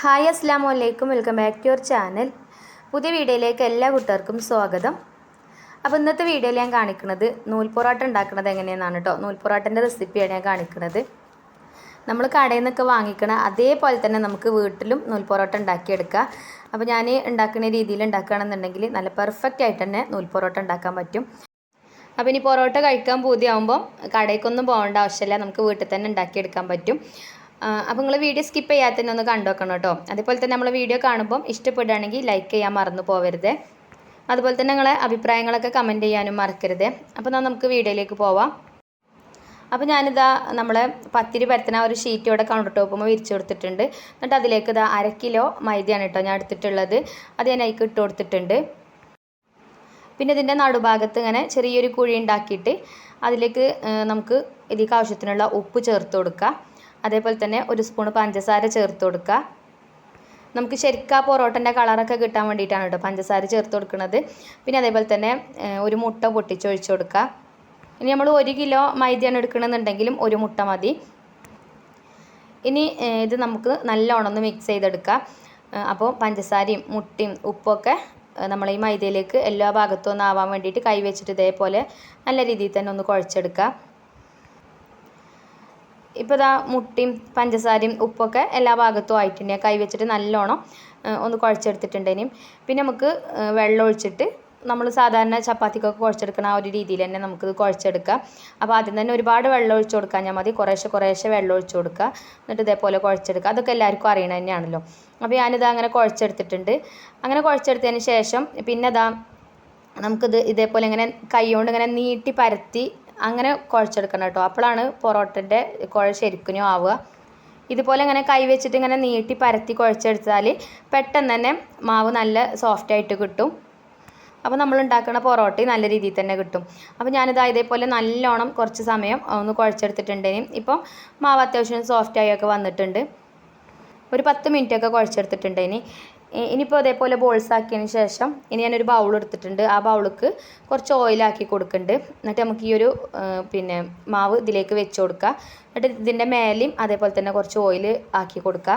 Hi അസ്സാം വലൈക്കും welcome back to your channel. പുതിയ വീഡിയോയിലേക്ക് എല്ലാ കൂട്ടുകാർക്കും സ്വാഗതം. അപ്പോൾ ഇന്നത്തെ വീഡിയോയിൽ ഞാൻ കാണിക്കുന്നത് നൂൽ പൊറോട്ട ഉണ്ടാക്കുന്നത് എങ്ങനെയെന്നാണ് കേട്ടോ നൂൽ പൊറോട്ടന്റെ റെസിപ്പിയാണ് ഞാൻ കാണിക്കുന്നത്. നമ്മൾ കടയിൽ നിന്നൊക്കെ വാങ്ങിക്കണ അതേപോലെ തന്നെ നമുക്ക് വീട്ടിലും നൂൽ പൊറോട്ട ഉണ്ടാക്കിയെടുക്കുക അപ്പോൾ ഞാൻ ഉണ്ടാക്കുന്ന രീതിയിൽ ഉണ്ടാക്കുകയാണെന്നുണ്ടെങ്കിൽ നല്ല പെർഫെക്റ്റ് ആയിട്ട് തന്നെ നൂൽ പൊറോട്ട ഉണ്ടാക്കാൻ പറ്റും. അപ്പോൾ ഇനി പൊറോട്ട കഴിക്കാൻ പൂതിയാകുമ്പോൾ കടയിൽക്കൊന്നും പോകേണ്ട ആവശ്യമില്ല. നമുക്ക് വീട്ടിൽ തന്നെ ഉണ്ടാക്കിയെടുക്കാൻ പറ്റും. അപ്പോൾ നിങ്ങൾ വീഡിയോ സ്കിപ്പ് ചെയ്യാതെ ഒന്ന് കണ്ടു വെക്കണം കേട്ടോ. അതേപോലെ തന്നെ നമ്മൾ വീഡിയോ കാണുമ്പോൾ ഇഷ്ടപ്പെടുകയാണെങ്കിൽ ലൈക്ക് ചെയ്യാൻ മറന്നു പോകരുത് അതുപോലെ തന്നെ നിങ്ങളെ അഭിപ്രായങ്ങളൊക്കെ കമന്റ് ചെയ്യാനും മറക്കരുത്. അപ്പോൾ എന്നാൽ നമുക്ക് വീഡിയോയിലേക്ക് പോവാം. അപ്പോൾ ഞാനിതാ നമ്മളെ പത്തിരി പരത്തുന്ന ഒരു ഷീറ്റ് ഇവിടെ കൗണ്ടർ ടോപ്പുമ്പോൾ വിരിച്ചു കൊടുത്തിട്ടുണ്ട്. എന്നിട്ട് അതിലേക്ക് ഇതാ അര കിലോ മൈദയാണ് കേട്ടോ ഞാൻ എടുത്തിട്ടുള്ളത്. അത് ഞാൻ അതിലേക്ക് ഇട്ട് കൊടുത്തിട്ടുണ്ട്. പിന്നെ ഇതിന്റെ നടുഭാഗത്ത് ഇങ്ങനെ ചെറിയൊരു കുഴി ഉണ്ടാക്കിയിട്ട് അതിലേക്ക് നമുക്ക് ഇതിലേക്ക് ആവശ്യത്തിനുള്ള ഉപ്പ് ചേർത്ത് കൊടുക്കുക അതേപോലെ തന്നെ ഒരു സ്പൂൺ പഞ്ചസാര ചേർത്ത് കൊടുക്കുക നമുക്ക് ശരിക്കും ആ പൊറോട്ടന്റെ കളറൊക്കെ കിട്ടാൻ വേണ്ടിയിട്ടാണ് കേട്ടോ പഞ്ചസാര ചേർത്ത് കൊടുക്കുന്നത് പിന്നെ അതേപോലെ തന്നെ ഒരു മുട്ട പൊട്ടിച്ചൊഴിച്ച് കൊടുക്കുക ഇനി നമ്മൾ ഒരു കിലോ മൈദയാണ് എടുക്കണമെന്നുണ്ടെങ്കിലും ഒരു മുട്ട മതി. ഇനി ഇത് നമുക്ക് നല്ലോണം ഒന്ന് മിക്സ് ചെയ്തെടുക്കാം. അപ്പോൾ പഞ്ചസാരയും മുട്ടയും ഉപ്പൊക്കെ നമ്മൾ ഈ മൈദയിലേക്ക് എല്ലാ ഭാഗത്തും ഒന്ന് ആവാൻ വേണ്ടിയിട്ട് കൈ വെച്ചിട്ട് ഇതേപോലെ നല്ല രീതിയിൽ തന്നെ ഒന്ന് കുഴച്ചെടുക്കുക ഇപ്പോൾ ഇതാ മുട്ടയും പഞ്ചസാരയും ഉപ്പൊക്കെ എല്ലാ ഭാഗത്തും ആയിട്ടുണ്ട്. കൈ വെച്ചിട്ട് നല്ലോണം ഒന്ന് കുഴച്ചെടുത്തിട്ടുണ്ടേനും. പിന്നെ നമുക്ക് വെള്ളം ഒഴിച്ചിട്ട് നമ്മൾ സാധാരണ ചപ്പാത്തിക്കൊക്കെ കുഴച്ചെടുക്കണ ആ ഒരു രീതിയിൽ തന്നെ നമുക്കിത് കുഴച്ചെടുക്കാം. അപ്പോൾ ആദ്യം തന്നെ ഒരുപാട് വെള്ളം ഒഴിച്ച് കൊടുക്കാൻ മതി. കുറേശ്ശെ കുറേശ്ശെ വെള്ളം ഒഴിച്ച് കൊടുക്കുക എന്നിട്ട് ഇതേപോലെ കുഴച്ചെടുക്കുക അതൊക്കെ എല്ലാവർക്കും അറിയണ തന്നെയാണല്ലോ. അപ്പോൾ ഞാനിത് അങ്ങനെ കുഴച്ചെടുത്തിട്ടുണ്ട്. അങ്ങനെ കുഴച്ചെടുത്തതിന് ശേഷം പിന്നെ ഇതാ നമുക്കിത് ഇതേപോലെ ഇങ്ങനെ കൈ കൊണ്ട് ഇങ്ങനെ നീട്ടി പരത്തി അങ്ങനെ കുഴച്ചെടുക്കണം കേട്ടോ. അപ്പോഴാണ് പൊറോട്ടന്റെ കുഴ ശരിക്കും ആവുക. ഇതുപോലെ ഇങ്ങനെ കൈ വെച്ചിട്ട് ഇങ്ങനെ നീട്ടി പരത്തി കുഴച്ചെടുത്താൽ പെട്ടെന്ന് തന്നെ മാവ് നല്ല സോഫ്റ്റ് ആയിട്ട് കിട്ടും. അപ്പോൾ നമ്മൾ ഉണ്ടാക്കുന്ന പൊറോട്ട നല്ല രീതിയിൽ തന്നെ കിട്ടും. അപ്പോൾ ഞാനിത് ഇതേപോലെ നല്ലോണം കുറച്ച് സമയം ഒന്ന് കുഴച്ചെടുത്തിട്ടുണ്ടേനും. ഇപ്പോൾ മാവ് അത്യാവശ്യം സോഫ്റ്റ് ആയൊക്കെ വന്നിട്ടുണ്ട്. ഒരു പത്ത് മിനിറ്റൊക്കെ കുഴച്ചെടുത്തിട്ടുണ്ടേനി. ഇനിയിപ്പോൾ അതേപോലെ ബോൾസ് ആക്കിയതിന് ശേഷം ഇനി ഞാനൊരു ബൗൾ എടുത്തിട്ടുണ്ട്. ആ ബൗൾക്ക് കുറച്ച് ഓയിലാക്കി കൊടുക്കുന്നുണ്ട്. എന്നിട്ട് നമുക്ക് ഈ ഒരു പിന്നെ മാവ് ഇതിലേക്ക് വെച്ച് കൊടുക്കുക എന്നിട്ട് ഇതിന്റെ മേലെയും അതേപോലെ തന്നെ കുറച്ച് ഓയിൽ ആക്കി കൊടുക്കുക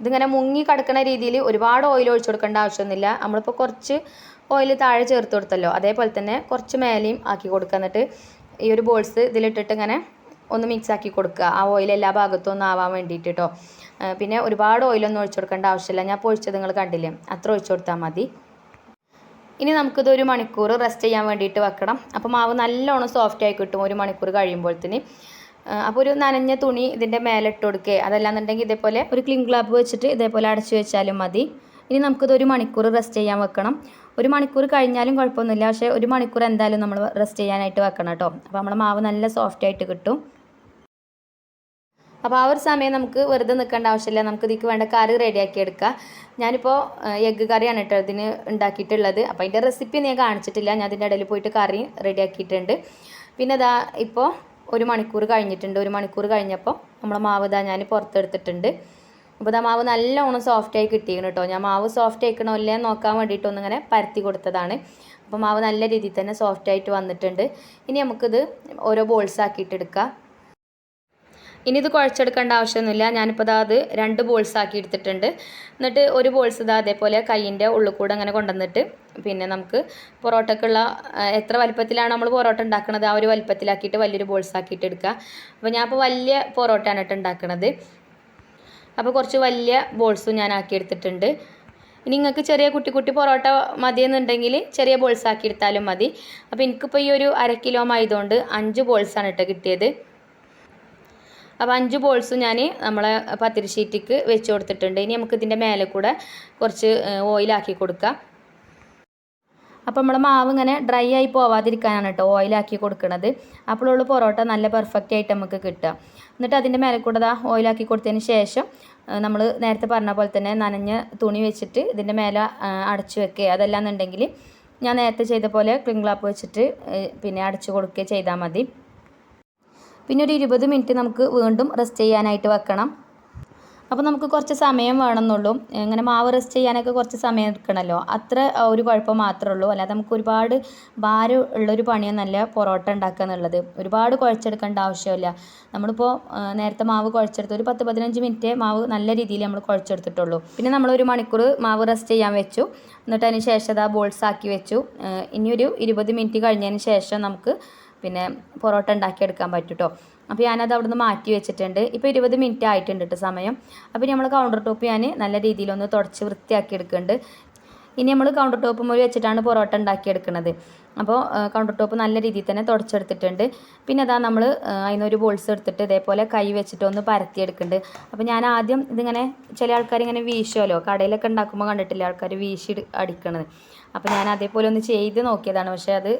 ഇതിങ്ങനെ മുങ്ങി കിടക്കുന്ന രീതിയിൽ ഒരുപാട് ഓയിൽ ഒഴിച്ചു കൊടുക്കേണ്ട ആവശ്യമൊന്നുമില്ല. നമ്മളിപ്പോൾ കുറച്ച് ഓയിൽ താഴെ ചേർത്ത് കൊടുത്തല്ലോ. അതേപോലെ തന്നെ കുറച്ച് മേലെയും ആക്കി കൊടുക്കുക എന്നിട്ട് ഈ ഒരു ബോൾസ് ഇതിലിട്ടിട്ട് ഇങ്ങനെ ഒന്ന് മിക്സ് ആക്കി കൊടുക്കുക. ആ ഓയിൽ എല്ലാ ഭാഗത്തും ഒന്ന് ആവാൻ വേണ്ടിയിട്ട് കേട്ടോ പിന്നെ ഒരുപാട് ഓയിലൊന്നും ഒഴിച്ചു കൊടുക്കേണ്ട ആവശ്യമില്ല. ഞാൻ പൊഴിച്ചത് നിങ്ങൾ കണ്ടില്ലേ? അത്ര ഒഴിച്ചു കൊടുത്താൽ മതി. ഇനി നമുക്കിത് ഒരു മണിക്കൂർ റെസ്റ്റ് ചെയ്യാൻ വേണ്ടിയിട്ട് വെക്കണം. അപ്പോൾ മാവ് നല്ലോണം സോഫ്റ്റ് ആയി കിട്ടും ഒരു മണിക്കൂർ കഴിയുമ്പോഴത്തേന്. അപ്പോൾ ഒരു നനഞ്ഞ തുണി ഇതിന്റെ മേലെ ഇട്ട് കൊടുക്കുക അതല്ലാന്നുണ്ടെങ്കിൽ ഇതേപോലെ ഒരു ക്ലീൻ ഗ്ലാബ് വെച്ചിട്ട് ഇതേപോലെ അടച്ചു വെച്ചാലും മതി. ഇനി നമുക്കിത് ഒരു മണിക്കൂർ റെസ്റ്റ് ചെയ്യാൻ വെക്കണം. ഒരു മണിക്കൂർ കഴിഞ്ഞാലും കുഴപ്പമൊന്നുമില്ല. പക്ഷേ ഒരു മണിക്കൂർ എന്തായാലും നമ്മൾ റെസ്റ്റ് ചെയ്യാനായിട്ട് വെക്കണം കേട്ടോ അപ്പോൾ നമ്മുടെ മാവ് നല്ല സോഫ്റ്റ് ആയിട്ട് കിട്ടും. അപ്പോൾ ആ ഒരു സമയം നമുക്ക് വെറുതെ നിൽക്കേണ്ട ആവശ്യമില്ല. നമുക്ക് ഇതിക്ക് വേണ്ട കറി റെഡിയാക്കി എടുക്കാം. ഞാനിപ്പോൾ എഗ്ഗ് കറിയാണ് കേട്ടോ ഇതിന് ഉണ്ടാക്കിയിട്ടുള്ളത്. അപ്പോൾ അതിന്റെ റെസിപ്പി ഞാൻ കാണിച്ചിട്ടില്ല. ഞാൻ അതിന്റെ ഇടയിൽ പോയിട്ട് കറി റെഡിയാക്കിയിട്ടുണ്ട് പിന്നെ ഇതാ ഇപ്പോൾ ഒരു മണിക്കൂർ കഴിഞ്ഞിട്ടുണ്ട്. ഒരു മണിക്കൂർ കഴിഞ്ഞപ്പോൾ നമ്മൾ മാവ് ഇതാ ഞാൻ പുറത്തെടുത്തിട്ടുണ്ട്. അപ്പോൾ ഇതാ മാവ് നല്ലോണം സോഫ്റ്റായി കിട്ടിയിരുന്നു കേട്ടോ ഞാൻ മാവ് സോഫ്റ്റ് ആയിക്കണോ ഇല്ലേ നോക്കാൻ വേണ്ടിയിട്ട് ഒന്നിങ്ങനെ പരത്തി കൊടുത്തതാണ്. അപ്പോൾ മാവ് നല്ല രീതിയിൽ തന്നെ സോഫ്റ്റായിട്ട് വന്നിട്ടുണ്ട്. ഇനി നമുക്കിത് ഓരോ ബോൾസ് ആക്കിയിട്ട് എടുക്കാം. ഇനി ഇത് കുഴച്ചെടുക്കേണ്ട ആവശ്യമൊന്നുമില്ല. ഞാനിപ്പോൾ ഇതാ അത് രണ്ട് ബോൾസ് ആക്കി എടുത്തിട്ടുണ്ട്. എന്നിട്ട് ഒരു ബോൾസ് ഇതാ അതേപോലെ കൈയിന്റെ ഉള്ളിൽ കൂടെ അങ്ങനെ കൊണ്ടുവന്നിട്ട് പിന്നെ നമുക്ക് പൊറോട്ടക്കുള്ള എത്ര വലിപ്പത്തിലാണ് നമ്മൾ പൊറോട്ട ഉണ്ടാക്കുന്നത് ആ ഒരു വലിപ്പത്തിലാക്കിയിട്ട് വലിയൊരു ബോൾസ് ആക്കിയിട്ട് എടുക്കുക. അപ്പോൾ ഞാൻ ഇപ്പോൾ വലിയ പൊറോട്ടയാണ് കേട്ടോ ഉണ്ടാക്കുന്നത് അപ്പോൾ കുറച്ച് വലിയ ബോൾസും ഞാൻ ആക്കിയെടുത്തിട്ടുണ്ട് ഇനി നിങ്ങൾക്ക് ചെറിയ കുട്ടി കുട്ടി പൊറോട്ട മതിയെന്നുണ്ടെങ്കിൽ ചെറിയ ബോൾസ് ആക്കി എടുത്താലും മതി. അപ്പോൾ എനിക്കിപ്പോൾ ഈ ഒരു അര കിലോ ആയതുകൊണ്ട് അഞ്ച് ബോൾസാണ് കേട്ടോ കിട്ടിയത്. അപ്പോൾ അഞ്ച് ബോൾസ് ഞാൻ നമ്മളെ പത്തിരി ഷീറ്റിക്ക് വെച്ച് കൊടുത്തിട്ടുണ്ട്. ഇനി നമുക്ക് ഇതിന്റെ മേലെ കൂടെ കുറച്ച് ഓയിലാക്കി കൊടുക്കാം. അപ്പോൾ നമ്മളെ മാവ് ഇങ്ങനെ ഡ്രൈ ആയി പോവാതിരിക്കാനാണ് കേട്ടോ ഓയിലാക്കി കൊടുക്കുന്നത് അപ്പോഴുള്ള പൊറോട്ട നല്ല പെർഫെക്റ്റ് ആയിട്ട് നമുക്ക് കിട്ടുക. എന്നിട്ട് അതിന്റെ മേലെ കൂടെ ദാ ഓയിലാക്കി കൊടുത്തതിന് ശേഷം നമ്മൾ നേരത്തെ പറഞ്ഞ പോലെ തന്നെ നനഞ്ഞ തുണി വെച്ചിട്ട് ഇതിന്റെ മേലെ അടച്ചു വെക്കുക. അതല്ല എന്നുണ്ടെങ്കിൽ ഞാൻ നേരത്തെ ചെയ്ത പോലെ ക്ലിംഗ്ലാപ്പ് വെച്ചിട്ട് പിന്നെ അടച്ചു കൊടുക്കുകയോ ചെയ്താൽ മതി. പിന്നെ ഒരു ഇരുപത് മിനിറ്റ് നമുക്ക് വീണ്ടും റെസ്റ്റ് ചെയ്യാനായിട്ട് വെക്കണം. അപ്പോൾ നമുക്ക് കുറച്ച് സമയം വേണമെന്നുള്ളൂ. ഇങ്ങനെ മാവ് റെസ്റ്റ് ചെയ്യാനൊക്കെ കുറച്ച് സമയം എടുക്കണമല്ലോ അത്ര ഒരു കുഴപ്പം മാത്രമേ ഉള്ളൂ അല്ലാതെ നമുക്ക് ഒരുപാട് ഭാരം ഉള്ളൊരു പണിയൊന്നല്ല പൊറോട്ട ഉണ്ടാക്കുക എന്നുള്ളത്. ഒരുപാട് കുഴച്ചെടുക്കേണ്ട ആവശ്യമില്ല. നമ്മളിപ്പോൾ നേരത്തെ മാവ് കുഴച്ചെടുത്ത്. ഒരു പത്ത് പതിനഞ്ച് മിനിറ്റ് മാവ് നല്ല രീതിയിൽ നമ്മൾ കുഴച്ചെടുത്തിട്ടുള്ളൂ. പിന്നെ നമ്മൾ ഒരു മണിക്കൂർ മാവ് റെസ്റ്റ് ചെയ്യാൻ വെച്ചു. എന്നിട്ട് അതിന് ശേഷം അത് ബോൾസ് ആക്കി വെച്ചു ഇനിയൊരു ഇരുപത് മിനിറ്റ് കഴിഞ്ഞതിന് ശേഷം നമുക്ക് പിന്നെ പൊറോട്ട ഉണ്ടാക്കിയെടുക്കാൻ പറ്റും കേട്ടോ അപ്പോൾ ഞാനത് അവിടെ നിന്ന് മാറ്റി വെച്ചിട്ടുണ്ട്. ഇപ്പോൾ ഇരുപത് മിനിറ്റ് ആയിട്ടുണ്ട് കേട്ടോ സമയം. അപ്പോൾ നമ്മൾ കൗണ്ടർ ടോപ്പ് ഞാൻ നല്ല രീതിയിലൊന്ന് തുടച്ച് വൃത്തിയാക്കി എടുക്കുന്നുണ്ട് ഇനി നമ്മൾ കൗണ്ടർ ടോപ്പ് മുറി വെച്ചിട്ടാണ് പൊറോട്ട ഉണ്ടാക്കിയെടുക്കുന്നത് അപ്പോൾ കൗണ്ടർ ടോപ്പ് നല്ല രീതിയിൽ തന്നെ തുടച്ചെടുത്തിട്ടുണ്ട്. പിന്നെ അതാ നമ്മൾ അതിനൊരു ബോൾസ് എടുത്തിട്ട് ഇതേപോലെ കൈ വെച്ചിട്ട് ഒന്ന് പരത്തിയെടുക്കുന്നുണ്ട്. അപ്പോൾ ഞാൻ ആദ്യം ഇതിങ്ങനെ ചില ആൾക്കാർ ഇങ്ങനെ വീശുമല്ലോ കടയിലൊക്കെ ഉണ്ടാക്കുമ്പോൾ കണ്ടിട്ടില്ല ആൾക്കാർ വീശി അടിക്കണത്. അപ്പോൾ ഞാൻ അതേപോലെ ഒന്ന് ചെയ്ത് നോക്കിയതാണ്. പക്ഷേ അത്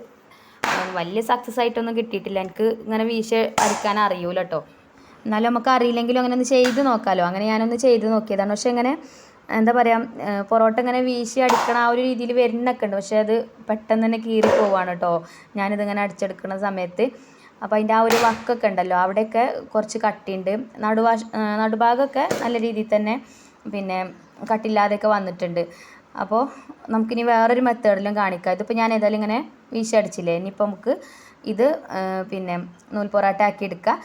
വലിയ സക്സസ് ആയിട്ടൊന്നും കിട്ടിയിട്ടില്ല. എനിക്ക് ഇങ്ങനെ വീശ അടിക്കാൻ അറിയൂല കേട്ടോ എന്നാലും നമുക്ക് അറിയില്ലെങ്കിലും അങ്ങനെ ഒന്ന് ചെയ്ത് നോക്കാമല്ലോ അങ്ങനെ ഞാനൊന്ന് ചെയ്ത് നോക്കിയതാണ്. പക്ഷേ ഇങ്ങനെ എന്താ പറയുക പൊറോട്ട ഇങ്ങനെ വീശി അടിക്കണ ആ ഒരു രീതിയിൽ വരുന്നൊക്കെ ഉണ്ട്. പക്ഷേ അത് പെട്ടെന്ന് തന്നെ കീറി പോവാണ് കേട്ടോ ഞാനിതിങ്ങനെ അടിച്ചെടുക്കുന്ന സമയത്ത്. അപ്പോൾ അതിന്റെ ആ ഒരു വക്കൊക്കെ ഉണ്ടല്ലോ. അവിടെയൊക്കെ കുറച്ച് കട്ടിയുണ്ട്. നടുവാ നടുഭാഗമൊക്കെ നല്ല രീതിയിൽ തന്നെ പിന്നെ കട്ടില്ലാതെയൊക്കെ വന്നിട്ടുണ്ട്. അപ്പോൾ നമുക്കിനി വേറൊരു മെത്തേഡിലും കാണിക്കാം. ഇതിപ്പോൾ ഞാൻ ഏതായാലും ഇങ്ങനെ വീശടിച്ചില്ലേ? ഇനിയിപ്പോൾ നമുക്ക് ഇത് പിന്നെ നൂൽ പൊറാട്ട ആക്കി എടുക്കുക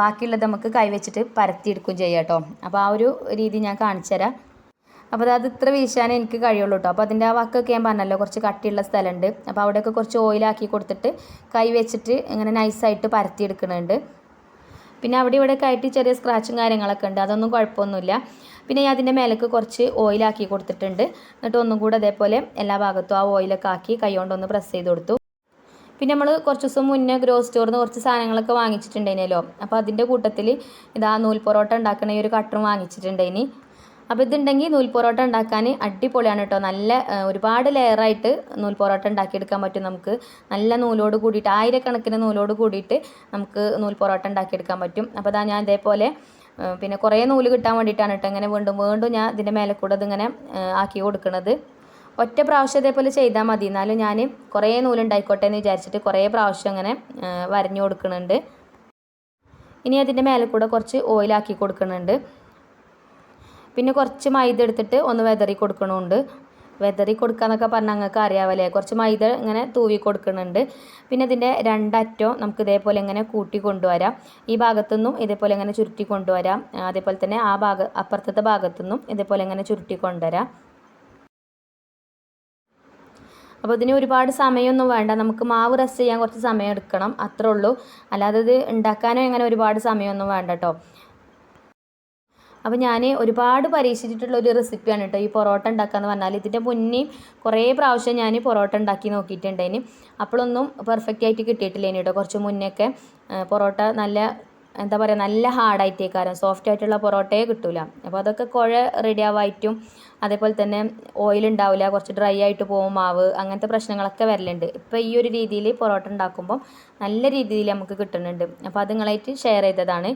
ബാക്കിയുള്ളത് നമുക്ക് കൈവച്ചിട്ട് പരത്തിയെടുക്കും ചെയ്യാം കേട്ടോ. അപ്പോൾ ആ ഒരു രീതി ഞാൻ കാണിച്ചു തരാം. അപ്പോൾ അത് ഇത്ര വീശാനേ എനിക്ക് കഴിയുള്ളൂ കേട്ടോ. അപ്പോൾ അതിന്റെ ആ വാക്കൊക്കെ ഞാൻ പറഞ്ഞല്ലോ കുറച്ച് കട്ടിയുള്ള സ്ഥലമുണ്ട്. അപ്പോൾ അവിടെയൊക്കെ കുറച്ച് ഓയിലാക്കി കൊടുത്തിട്ട് കൈ വെച്ചിട്ട് ഇങ്ങനെ നൈസായിട്ട് പരത്തിയെടുക്കുന്നുണ്ട് പിന്നെ അവിടെ ഇവിടെയൊക്കെ ആയിട്ട് ചെറിയ സ്ക്രാച്ചും കാര്യങ്ങളൊക്കെ ഉണ്ട്. അതൊന്നും കുഴപ്പമൊന്നുമില്ല. പിന്നെ ഞാൻ അതിന്റെ മേലേക്ക് കുറച്ച് ഓയിലാക്കി കൊടുത്തിട്ടുണ്ട്. എന്നിട്ട് ഒന്നും കൂടെ അതേപോലെ എല്ലാ ഭാഗത്തും ആ ഓയിലൊക്കെ ആക്കി കൈ കൊണ്ടൊന്ന് പ്രസ് ചെയ്ത് കൊടുത്തു. പിന്നെ നമ്മൾ കുറച്ച് ദിവസം മുന്നേ ഗ്രോ സ്റ്റോറിൽ നിന്ന് കുറച്ച് സാധനങ്ങളൊക്കെ വാങ്ങിച്ചിട്ടുണ്ടായിരുന്നല്ലോ അപ്പോൾ അതിന്റെ കൂട്ടത്തിൽ ഇതാ നൂൽ പൊറോട്ട ഉണ്ടാക്കണ ഈ ഒരു കട്ടറും വാങ്ങിച്ചിട്ടുണ്ടായിനി. അപ്പോൾ ഇതുണ്ടെങ്കിൽ നൂൽ പൊറോട്ട ഉണ്ടാക്കാൻ അടിപൊളിയാണ് കേട്ടോ നല്ല ഒരുപാട് ലെയറായിട്ട് നൂൽ പൊറോട്ട ഉണ്ടാക്കിയെടുക്കാൻ പറ്റും നമുക്ക്. നല്ല നൂലോട് കൂടിയിട്ട് ആയിരക്കണക്കിന് നൂലോട് കൂടിയിട്ട് നമുക്ക് നൂൽ പൊറോട്ട ഉണ്ടാക്കിയെടുക്കാൻ പറ്റും. അപ്പോൾ അതാ ഞാൻ ഇതേപോലെ പിന്നെ കുറേ നൂൽ കിട്ടാൻ വേണ്ടിയിട്ടാണ് കേട്ടോ ഇങ്ങനെ വീണ്ടും വീണ്ടും ഞാൻ ഇതിന്റെ മേലെ കൂടെ ഇതിങ്ങനെ ആക്കി കൊടുക്കുന്നത് ഒറ്റ പ്രാവശ്യം ഇതേപോലെ ചെയ്താൽ മതി. എന്നാലും ഞാൻ കുറേ നൂലുണ്ടായിക്കോട്ടെ എന്ന് വിചാരിച്ചിട്ട് കുറേ പ്രാവശ്യം അങ്ങനെ വരഞ്ഞു കൊടുക്കുന്നുണ്ട് ഇനി അതിന്റെ മേലെ കൂടെ കുറച്ച് ഓയിലാക്കി കൊടുക്കുന്നുണ്ട് പിന്നെ കുറച്ച് മൈദ എടുത്തിട്ട് ഒന്ന് വെതറി കൊടുക്കണമുണ്ട് വെതറി കൊടുക്കാന്നൊക്കെ പറഞ്ഞാൽ നിങ്ങൾക്ക് അറിയാമല്ലേ കുറച്ച് മൈദ ഇങ്ങനെ തൂവി കൊടുക്കുന്നുണ്ട്. പിന്നെ ഇതിന്റെ രണ്ടറ്റോ നമുക്ക് ഇതേപോലെ ഇങ്ങനെ കൂട്ടി കൊണ്ടുവരാം. ഈ ഭാഗത്തുനിന്നും ഇതേപോലെ ഇങ്ങനെ ചുരുട്ടി കൊണ്ടുവരാം. അതേപോലെ തന്നെ ആ ഭാഗ അപ്പുറത്തെ ഭാഗത്തുനിന്നും ഇതേപോലെ ഇങ്ങനെ ചുരുട്ടി കൊണ്ടുവരാം. അപ്പോൾ ഇതിന് ഒരുപാട് സമയമൊന്നും വേണ്ട. നമുക്ക് മാവ് റെസ്റ്റ് ചെയ്യാൻ കുറച്ച് സമയം എടുക്കണം. അത്രേ ഉള്ളൂ. അല്ലാതെ ഇത് ഉണ്ടാക്കാനോ ഇങ്ങനെ ഒരുപാട് സമയമൊന്നും വേണ്ട കേട്ടോ. അപ്പോൾ ഞാൻ ഒരുപാട് പരീക്ഷിച്ചിട്ടുള്ള ഒരു റെസിപ്പിയാണ് കേട്ടോ ഈ പൊറോട്ട ഉണ്ടാക്കുക എന്ന് പറഞ്ഞാൽ ഇതിന്റെ മുന്നേ കുറേ പ്രാവശ്യം ഞാൻ പൊറോട്ട ഉണ്ടാക്കി നോക്കിയിട്ടുണ്ടേന് അപ്പോഴൊന്നും പെർഫെക്റ്റ് ആയിട്ട് കിട്ടിയിട്ടില്ലേനി കേട്ടോ കുറച്ച് മുന്നേക്കെ പൊറോട്ട നല്ല എന്താ പറയുക നല്ല ഹാർഡായിട്ടേക്കാരം സോഫ്റ്റ് ആയിട്ടുള്ള പൊറോട്ടയെ കിട്ടൂല. അപ്പോൾ അതൊക്കെ കുഴ റെഡി ആവായിട്ടും അതേപോലെ തന്നെ ഓയിൽ ഉണ്ടാവില്ല കുറച്ച് ഡ്രൈ ആയിട്ട് പോകും മാവ് അങ്ങനത്തെ പ്രശ്നങ്ങളൊക്കെ വരലുണ്ട്. ഇപ്പോൾ ഈ ഒരു രീതിയിൽ പൊറോട്ട ഉണ്ടാക്കുമ്പോൾ നല്ല രീതിയിൽ നമുക്ക് കിട്ടുന്നുണ്ട്. അപ്പോൾ അത് നിങ്ങളായിട്ട് ഷെയർ ചെയ്തതാണ്.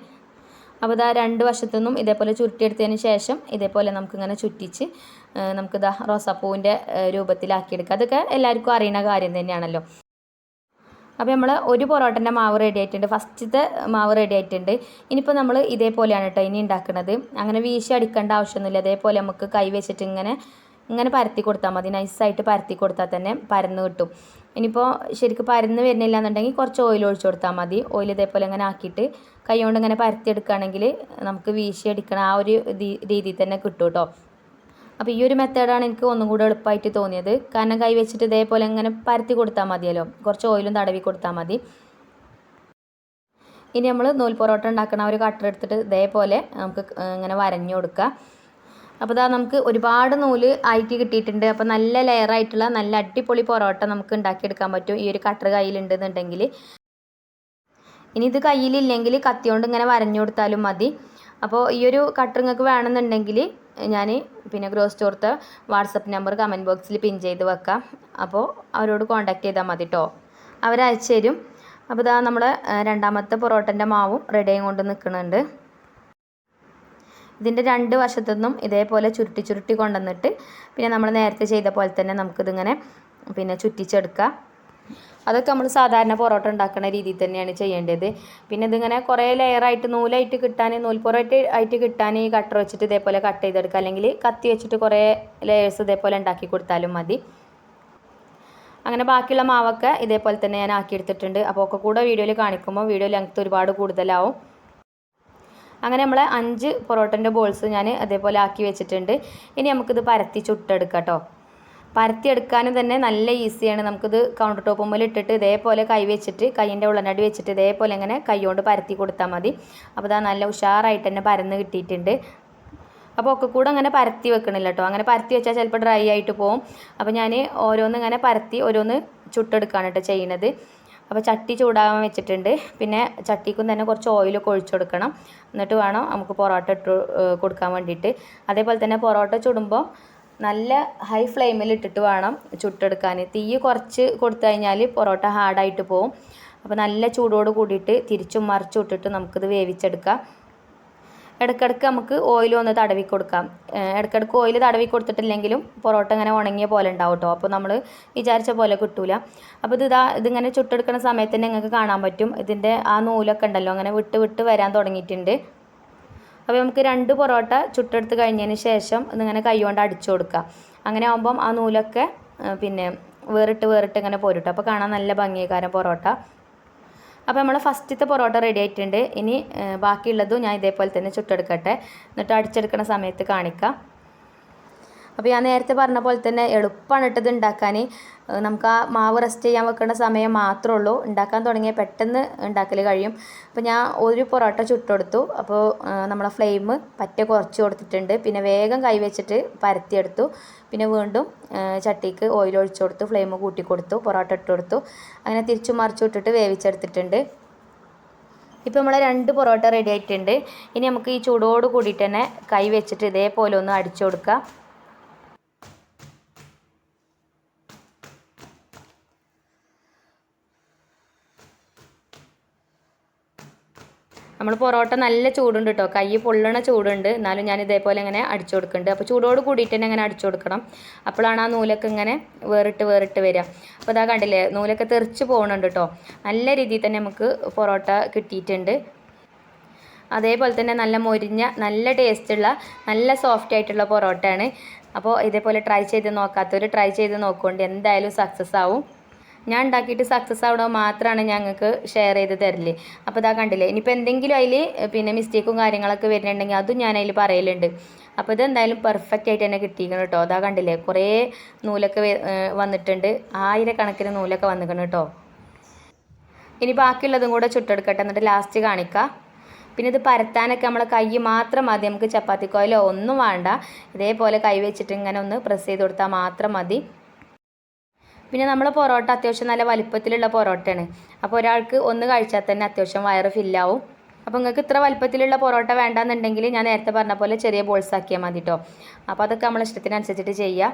അപ്പോൾ ഇതാ രണ്ട് വശത്തു നിന്നും ഇതേപോലെ ചുരുട്ടിയെടുത്തതിന് ശേഷം ഇതേപോലെ നമുക്കിങ്ങനെ ചുറ്റിച്ച് നമുക്കിതാ റോസാപ്പൂവിന്റെ രൂപത്തിലാക്കിയെടുക്കുക. അതൊക്കെ എല്ലാവർക്കും അറിയുന്ന കാര്യം തന്നെയാണല്ലോ. അപ്പോൾ നമ്മൾ ഒരു പൊറോട്ടന്റെ മാവ് റെഡി ആയിട്ടുണ്ട്. ഫസ്റ്റത്തെ മാവ് റെഡി ആയിട്ടുണ്ട്. ഇനിയിപ്പോൾ നമ്മൾ ഇതേപോലെയാണ് കേട്ടോ ഇനി ഉണ്ടാക്കുന്നത്. അങ്ങനെ വീശി അടിക്കേണ്ട ആവശ്യമൊന്നുമില്ല. അതേപോലെ നമുക്ക് കൈ വെച്ചിട്ട് ഇങ്ങനെ ഇങ്ങനെ പരത്തി കൊടുത്താൽ മതി. നൈസായിട്ട് പരത്തി കൊടുത്താൽ തന്നെ പരന്ന് കിട്ടും. ഇനിയിപ്പോൾ ശരിക്കും പരന്ന് വരുന്നില്ല എന്നുണ്ടെങ്കിൽ കുറച്ച് ഓയിൽ ഒഴിച്ചു കൊടുത്താൽ മതി. ഓയിൽ ഇതേപോലെ ഇങ്ങനെ ആക്കിയിട്ട് കൈ കൊണ്ട് ഇങ്ങനെ പരത്തി എടുക്കുകയാണെങ്കിൽ നമുക്ക് വീശി അടിക്കണ ആ ഒരു രീതിയിൽ തന്നെ കിട്ടും കേട്ടോ. അപ്പോൾ ഈ ഒരു മെത്തേഡാണ് എനിക്ക് ഒന്നും കൂടെ എളുപ്പമായിട്ട് തോന്നിയത്. കാരണം കൈ വെച്ചിട്ട് ഇതേപോലെ ഇങ്ങനെ പരത്തി കൊടുത്താൽ മതിയല്ലോ. കുറച്ച് ഓയിലും തടവി കൊടുത്താൽ മതി. ഇനി നമ്മൾ നൂൽ പൊറോട്ട ഉണ്ടാക്കുന്ന ഒരു കട്ടർ എടുത്തിട്ട് ഇതേപോലെ നമുക്ക് ഇങ്ങനെ വരഞ്ഞു കൊടുക്കുക. അപ്പോൾ ഇതാ നമുക്ക് ഒരുപാട് നൂൽ ആയിട്ട് കിട്ടിയിട്ടുണ്ട്. അപ്പോൾ നല്ല ലെയറായിട്ടുള്ള നല്ല അടിപൊളി പൊറോട്ട നമുക്ക് ഉണ്ടാക്കിയെടുക്കാൻ പറ്റും ഈ ഒരു കട്ടർ കയ്യിലുണ്ടെന്നുണ്ടെങ്കിൽ. ഇനി ഇത് കയ്യിലില്ലെങ്കിൽ കത്തി കൊണ്ട് ഇങ്ങനെ വരഞ്ഞു കൊടുത്താലും മതി. അപ്പോൾ ഈ ഒരു കട്ടർ നിങ്ങൾക്ക് വേണമെന്നുണ്ടെങ്കിൽ ഞാൻ പിന്നെ ഗ്രോസ് സ്റ്റോർത്തെ വാട്സപ്പ് നമ്പർ കമന്റ് ബോക്സിൽ പിൻ ചെയ്ത് വെക്കാം. അപ്പോൾ അവരോട് കോൺടാക്ട് ചെയ്താൽ മതി കേട്ടോ അവർ അയച്ചു തരും. അപ്പോൾ ഇതാ നമ്മുടെ രണ്ടാമത്തെ പൊറോട്ടന്റെ മാവും റെഡി ആയി കൊണ്ട് നിൽക്കുന്നുണ്ട് ഇതിന്റെ രണ്ട് വശത്തു നിന്നും ഇതേപോലെ ചുരുട്ടി ചുരുട്ടി കൊണ്ടുവന്നിട്ട് പിന്നെ നമ്മൾ നേരത്തെ ചെയ്ത പോലെ തന്നെ നമുക്കിതിങ്ങനെ പിന്നെ ചുറ്റിച്ചെടുക്കാം. അതൊക്കെ നമ്മൾ സാധാരണ പൊറോട്ട ഉണ്ടാക്കുന്ന രീതിയിൽ തന്നെയാണ് ചെയ്യേണ്ടത്. പിന്നെ ഇതിങ്ങനെ കുറേ ലെയറായിട്ട് നൂലായിട്ട് കിട്ടാൻ നൂൽ പൊറോട്ട ആയിട്ട് കിട്ടാൻ ഈ കട്ടർ വെച്ചിട്ട് ഇതേപോലെ കട്ട് ചെയ്തെടുക്കുക അല്ലെങ്കിൽ കത്തി വെച്ചിട്ട് കുറേ ലെയേഴ്സ് ഇതേപോലെ ഉണ്ടാക്കി കൊടുത്താലും മതി. അങ്ങനെ ബാക്കിയുള്ള മാവൊക്കെ ഇതേപോലെ തന്നെ ഞാൻ ആക്കിയെടുത്തിട്ടുണ്ട് അപ്പോൾ ഒക്കെ കൂടെ വീഡിയോയിൽ കാണിക്കുമ്പോൾ വീഡിയോ ലെങ്ത്ത് ഒരുപാട് കൂടുതലാവും. അങ്ങനെ നമ്മൾ അഞ്ച് പൊറോട്ടന്റെ ബോൾസ് ഞാൻ അതേപോലെ ആക്കി വെച്ചിട്ടുണ്ട്. ഇനി നമുക്കിത് പരത്തി ചുട്ടെടുക്കാം കേട്ടോ പരത്തി എടുക്കാനും തന്നെ നല്ല ഈസിയാണ്. നമുക്കിത് കൗണ്ടർ ടോപ്പ് മുമ്പിൽ ഇട്ടിട്ട് ഇതേപോലെ കൈ വെച്ചിട്ട് കൈയിന്റെ ഉള്ളനടി വെച്ചിട്ട് ഇതേപോലെ ഇങ്ങനെ കൈകൊണ്ട് പരത്തി കൊടുത്താൽ മതി. അപ്പോൾ ഇതാ നല്ല ഉഷാറായിട്ട് തന്നെ പരന്ന് കിട്ടിയിട്ടുണ്ട്. അപ്പോൾ ഒക്കെ കൂടെ അങ്ങനെ പരത്തി വെക്കണില്ല കേട്ടോ അങ്ങനെ പരത്തി വെച്ചാൽ ചിലപ്പോൾ ഡ്രൈ ആയിട്ട് പോകും അപ്പോൾ ഞാൻ ഓരോന്ന് ഇങ്ങനെ പരത്തി ഓരോന്ന് ചുട്ടെടുക്കുകയാണ് കേട്ടോ ചെയ്യണത്. അപ്പോൾ ചട്ടി ചൂടാകാൻ വെച്ചിട്ടുണ്ട്. പിന്നെ ചട്ടിക്കും തന്നെ കുറച്ച് ഓയിലൊക്കെ ഒഴിച്ചു കൊടുക്കണം. എന്നിട്ട് വേണം നമുക്ക് പൊറോട്ട ഇട്ട് കൊടുക്കാൻ വേണ്ടിയിട്ട്. അതേപോലെ തന്നെ പൊറോട്ട ചുടുമ്പോൾ നല്ല ഹൈ ഫ്ലെയിമിൽ ഇട്ടിട്ട് വേണം ചുട്ടെടുക്കാൻ. തീ കുറച്ച് കൊടുത്തു കഴിഞ്ഞാൽ പൊറോട്ട ഹാർഡായിട്ട് പോകും അപ്പോൾ നല്ല ചൂടോട് കൂടിയിട്ട് തിരിച്ചും മറിച്ചും ഇട്ടിട്ട് നമുക്കിത് വേവിച്ചെടുക്കാം. ഇടയ്ക്കിടയ്ക്ക് നമുക്ക് ഓയിൽ ഒന്ന് തടവി കൊടുക്കാം. ഇടയ്ക്കിടയ്ക്ക് ഓയിൽ തടവി കൊടുത്തിട്ടില്ലെങ്കിലും പൊറോട്ട ഇങ്ങനെ ഉണങ്ങിയ പോലെ ഉണ്ടാവും കേട്ടോ അപ്പോൾ നമ്മൾ വിചാരിച്ച പോലെ കിട്ടൂല. അപ്പോൾ ഇത് ഇതാ ഇതിങ്ങനെ ചുട്ടെടുക്കുന്ന സമയത്ത് തന്നെ നിങ്ങൾക്ക് കാണാൻ പറ്റും. ഇതിന്റെ ആ നൂലൊക്കെ ഉണ്ടല്ലോ അങ്ങനെ വിട്ട് വിട്ട് വരാൻ തുടങ്ങിയിട്ടുണ്ട്. അപ്പോൾ നമുക്ക് രണ്ട് പൊറോട്ട ചുട്ടെടുത്ത് കഴിഞ്ഞതിന് ശേഷം ഇതിങ്ങനെ കൈകൊണ്ട് അടിച്ചു കൊടുക്കുക. അങ്ങനെ ആകുമ്പം ആ നൂലൊക്കെ പിന്നെ വേറിട്ട് വേറിട്ട് ഇങ്ങനെ പോരുട്ടോ. അപ്പോൾ കാണാൻ നല്ല ഭംഗിയക്കാരൻ പൊറോട്ട. അപ്പോൾ നമ്മൾ ഫസ്റ്റത്തെ പൊറോട്ട റെഡി ആയിട്ടുണ്ട്. ഇനി ബാക്കിയുള്ളതും ഞാൻ ഇതേപോലെ തന്നെ ചുട്ടെടുക്കട്ടെ. എന്നിട്ട് അടിച്ചെടുക്കുന്ന സമയത്ത് കാണിക്കാം. അപ്പോൾ ഞാൻ നേരത്തെ പറഞ്ഞ പോലെ തന്നെ എളുപ്പമാണ് ഇട്ടത് ഉണ്ടാക്കാൻ നമുക്ക് ആ മാവ് റെസ്റ്റ് ചെയ്യാൻ വെക്കേണ്ട സമയം മാത്രമേ ഉള്ളൂ. ഉണ്ടാക്കാൻ തുടങ്ങിയാൽ പെട്ടെന്ന് ഉണ്ടാക്കൽ കഴിയും. അപ്പോൾ ഞാൻ ഒരു പൊറോട്ട ചുട്ടെടുത്തു. അപ്പോൾ നമ്മളെ ഫ്ലെയിം പറ്റ കുറച്ച് കൊടുത്തിട്ടുണ്ട്. പിന്നെ വേഗം കൈവച്ചിട്ട് പരത്തിയെടുത്തു. പിന്നെ വീണ്ടും ചട്ടിക്ക് ഓയിൽ ഒഴിച്ചു കൊടുത്തു. ഫ്ലെയിം കൂട്ടി കൊടുത്തു. പൊറോട്ട ഇട്ട് കൊടുത്തു. അങ്ങനെ തിരിച്ചു മറിച്ചു ഇട്ടിട്ട് വേവിച്ചെടുത്തിട്ടുണ്ട്. ഇപ്പോൾ നമ്മളെ രണ്ട് പൊറോട്ട റെഡി ആയിട്ടുണ്ട്. ഇനി നമുക്ക് ഈ ചൂടോട് കൂടിയിട്ട് തന്നെ കൈ വെച്ചിട്ട് ഇതേപോലെ ഒന്ന് അടിച്ചു കൊടുക്കാം. നമ്മൾ പൊറോട്ട നല്ല ചൂടുണ്ട് കേട്ടോ കൈ പൊള്ളണ ചൂടുണ്ട്. എന്നാലും ഞാൻ ഇതേപോലെ ഇങ്ങനെ അടിച്ചു കൊടുക്കുന്നുണ്ട് അപ്പോൾ ചൂടോട് കൂടിയിട്ട് തന്നെ ഇങ്ങനെ അടിച്ചു കൊടുക്കണം. അപ്പോഴാണ് ആ നൂലൊക്കെ ഇങ്ങനെ വേറിട്ട് വേറിട്ട് വരിക അപ്പോൾ ഇതാ കണ്ടില്ലേ നൂലൊക്കെ തെറിച്ച് പോകുന്നുണ്ട് കേട്ടോ നല്ല രീതിയിൽ തന്നെ നമുക്ക് പൊറോട്ട കിട്ടിയിട്ടുണ്ട്. അതേപോലെ തന്നെ നല്ല മൊരിഞ്ഞ നല്ല ടേസ്റ്റുള്ള നല്ല സോഫ്റ്റ് ആയിട്ടുള്ള പൊറോട്ടയാണ്. അപ്പോൾ ഇതേപോലെ ട്രൈ ചെയ്ത് നോക്കാത്തവർ ട്രൈ ചെയ്ത് നോക്കുകൊണ്ട് എന്തായാലും സക്സസ് ആവും. ഞാൻ ഉണ്ടാക്കിയിട്ട് സക്സസ് ആവണോ മാത്രമാണ് ഞങ്ങൾക്ക് ഷെയർ ചെയ്ത് തരൽ. അപ്പോൾ ഇതാ കണ്ടില്ലേ ഇനിയിപ്പോൾ എന്തെങ്കിലും അതിൽ പിന്നെ മിസ്റ്റേക്കും കാര്യങ്ങളൊക്കെ വരുന്നുണ്ടെങ്കിൽ അതും ഞാൻ അതിൽ പറയലുണ്ട്. അപ്പോൾ ഇതെന്തായാലും പെർഫെക്റ്റ് ആയിട്ട് തന്നെ കിട്ടിയിരിക്കണം കേട്ടോ അതാ കണ്ടില്ലേ കുറേ നൂലൊക്കെ വന്നിട്ടുണ്ട്. ആയിരക്കണക്കിന് നൂലൊക്കെ വന്നിക്കണം കേട്ടോ ഇനി ബാക്കിയുള്ളതും കൂടെ ചുട്ടെടുക്കട്ടെ എന്നിട്ട് ലാസ്റ്റ് കാണിക്കാം. പിന്നെ ഇത് പരത്താനൊക്കെ നമ്മളെ കൈ മാത്രം മതി. നമുക്ക് ചപ്പാത്തി കോയിലോ ഒന്നും വേണ്ട. ഇതേപോലെ കൈ വെച്ചിട്ട് ഇങ്ങനെ ഒന്ന് പ്രസ് ചെയ്ത് കൊടുത്താൽ മാത്രം മതി. പിന്നെ നമ്മൾ പൊറോട്ട അത്യാവശ്യം നല്ല വലിപ്പത്തിലുള്ള പൊറോട്ടയാണ്. അപ്പോൾ ഒരാൾക്ക് ഒന്ന് കഴിച്ചാൽ തന്നെ അത്യാവശ്യം വയറ് ഫില്ലാവും അപ്പോൾ നിങ്ങൾക്ക് ഇത്ര വലിപ്പത്തിലുള്ള പൊറോട്ട വേണ്ടാന്നുണ്ടെങ്കിൽ ഞാൻ നേരത്തെ പറഞ്ഞ പോലെ ചെറിയ ബോൾസ് ആക്കിയാൽ മതി കേട്ടോ അപ്പോൾ അതൊക്കെ നമ്മൾ ഇഷ്ടത്തിനനുസരിച്ചിട്ട് ചെയ്യുക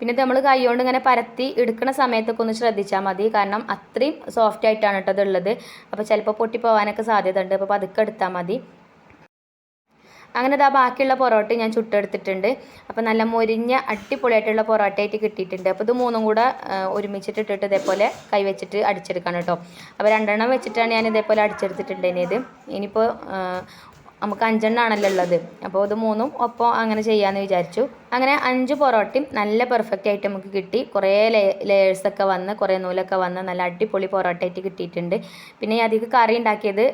പിന്നെ നമ്മൾ കൈകൊണ്ട് ഇങ്ങനെ പരത്തി എടുക്കുന്ന സമയത്തൊക്കെ ഒന്ന് ശ്രദ്ധിച്ചാൽ മതി. കാരണം അത്രയും സോഫ്റ്റ് ആയിട്ടാണ് കേട്ടോ അതുള്ളത് അപ്പോൾ ചിലപ്പോൾ പൊട്ടിപ്പോവാനൊക്കെ സാധ്യത ഉണ്ട് അപ്പോൾ പതുക്കെ എടുത്താൽ മതി. അങ്ങനെ ഇതാ ബാക്കിയുള്ള പൊറോട്ട ഞാൻ ചുട്ടെടുത്തിട്ടുണ്ട്. അപ്പോൾ നല്ല മൊരിഞ്ഞ അടിപൊളിയായിട്ടുള്ള പൊറോട്ടയായിട്ട് കിട്ടിയിട്ടുണ്ട്. അപ്പോൾ ഇത് മൂന്നും കൂടെ ഒരുമിച്ചിട്ട് ഇട്ടിട്ട് ഇതേപോലെ കൈ വെച്ചിട്ട് അടിച്ചെടുക്കണം കേട്ടോ. അപ്പോൾ രണ്ടെണ്ണം വെച്ചിട്ടാണ് ഞാൻ ഇതേപോലെ അടിച്ചെടുത്തിട്ടുണ്ടായിരുന്നത്. ഇനിയിപ്പോൾ നമുക്ക് അഞ്ചെണ്ണാണല്ലോ ഉള്ളത്. അപ്പോൾ ഇത് മൂന്നും ഒപ്പം അങ്ങനെ ചെയ്യാമെന്ന് വിചാരിച്ചു. അങ്ങനെ അഞ്ച് പൊറോട്ടയും നല്ല പെർഫെക്റ്റ് ആയിട്ട് നമുക്ക് കിട്ടി. കുറേ ലെയേഴ്സൊക്കെ വന്ന് കുറേ നൂലൊക്കെ വന്ന് നല്ല അടിപൊളി പൊറോട്ട ആയിട്ട് കിട്ടിയിട്ടുണ്ട്. പിന്നെ അധികം കറി ഉണ്ടാക്കിയത്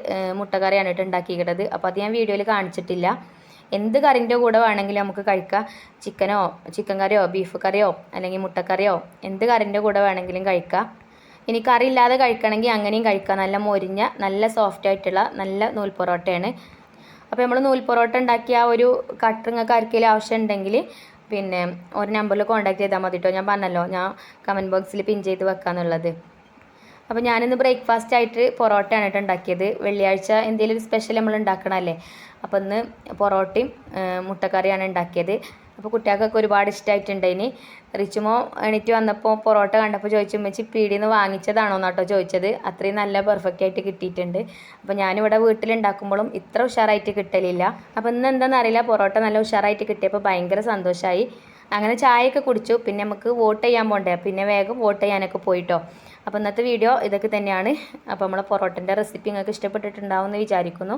മുട്ടക്കറിയാണ് കേട്ടോ ഉണ്ടാക്കിയിട്ടത് അപ്പോൾ അത് ഞാൻ വീഡിയോയിൽ കാണിച്ചിട്ടില്ല. എന്ത് കറിന്റെ കൂടെ വേണമെങ്കിലും നമുക്ക് കഴിക്കാം. ചിക്കനോ ചിക്കൻ കറിയോ ബീഫ് കറിയോ അല്ലെങ്കിൽ മുട്ടക്കറിയോ എന്ത് കറിന്റെ കൂടെ വേണമെങ്കിലും കഴിക്കാം. ഇനി കറി ഇല്ലാതെ കഴിക്കണമെങ്കിൽ അങ്ങനെയും കഴിക്കാം. നല്ല മൊരിഞ്ഞ നല്ല സോഫ്റ്റ് ആയിട്ടുള്ള നല്ല നൂൽ പൊറോട്ടയാണ് അപ്പോൾ നമ്മൾ നൂൽ പൊറോട്ട ഉണ്ടാക്കിയ ആ ഒരു കട്ട് നിങ്ങൾക്ക് ആർക്കെങ്കിലും ആവശ്യം ഉണ്ടെങ്കിൽ പിന്നെ ഒരു നമ്പറിൽ കോൺടാക്ട് ചെയ്താൽ മതി കേട്ടോ ഞാൻ പറഞ്ഞല്ലോ ഞാൻ കമന്റ് ബോക്സിൽ പിൻ ചെയ്ത് വെക്കാന്നുള്ളത്. അപ്പോൾ ഞാനിന്ന് ബ്രേക്ക്ഫാസ്റ്റ് ആയിട്ട് പൊറോട്ടയാണ് കേട്ടോ ഉണ്ടാക്കിയത്. വെള്ളിയാഴ്ച എന്തെങ്കിലും ഒരു സ്പെഷ്യൽ നമ്മൾ ഉണ്ടാക്കണമല്ലേ അപ്പോൾ ഇന്ന് പൊറോട്ടയും മുട്ടക്കറിയാണ് ഉണ്ടാക്കിയത്. അപ്പോൾ കുട്ടികൾക്കൊക്കെ ഒരുപാട് ഇഷ്ടമായിട്ടുണ്ട് ഇനി. റിച്ചുമോ എണീറ്റ് വന്നപ്പോൾ പൊറോട്ട കണ്ടപ്പോൾ ചോദിച്ചു ഉമ്മച്ചി പീടിയിൽ നിന്ന് വാങ്ങിച്ചതാണോ എന്നാട്ടോ ചോദിച്ചത്. അത്രയും നല്ല പെർഫെക്റ്റ് ആയിട്ട് കിട്ടിയിട്ടുണ്ട്. അപ്പോൾ ഞാനിവിടെ വീട്ടിലുണ്ടാക്കുമ്പോഴും ഇത്ര ഉഷാറായിട്ട് കിട്ടലില്ല. അപ്പോൾ ഇന്ന് എന്താണെന്ന് അറിയില്ല പൊറോട്ട നല്ല ഉഷാറായിട്ട് കിട്ടിയപ്പോൾ ഭയങ്കര സന്തോഷമായി അങ്ങനെ ചായയൊക്കെ കുടിച്ചു. പിന്നെ നമുക്ക് വോട്ട് ചെയ്യാൻ പോകണ്ടേ പിന്നെ വേഗം വോട്ട് ചെയ്യാനൊക്കെ പോയിട്ടോ. അപ്പോൾ ഇന്നത്തെ വീഡിയോ ഇതൊക്കെ തന്നെയാണ്. അപ്പോൾ നമ്മളെ പൊറോട്ടന്റെ റെസിപ്പി നിങ്ങൾക്ക് ഇഷ്ടപ്പെട്ടിട്ടുണ്ടാവും എന്ന് വിചാരിക്കുന്നു.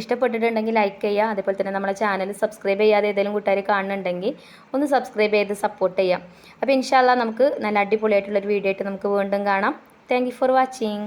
ഇഷ്ടപ്പെട്ടിട്ടുണ്ടെങ്കിൽ ലൈക്ക് ചെയ്യുക. അതേപോലെ തന്നെ നമ്മളെ ചാനൽ സബ്സ്ക്രൈബ് ചെയ്യാതെ ഏതെങ്കിലും കൂട്ടുകാർ കാണുന്നുണ്ടെങ്കിൽ ഒന്ന് സബ്സ്ക്രൈബ് ചെയ്ത് സപ്പോർട്ട് ചെയ്യാം അപ്പോൾ ഇൻഷാല്ല നമുക്ക് നല്ല അടിപൊളിയായിട്ടുള്ളൊരു വീഡിയോ ആയിട്ട് നമുക്ക് വീണ്ടും കാണാം. Thank for watching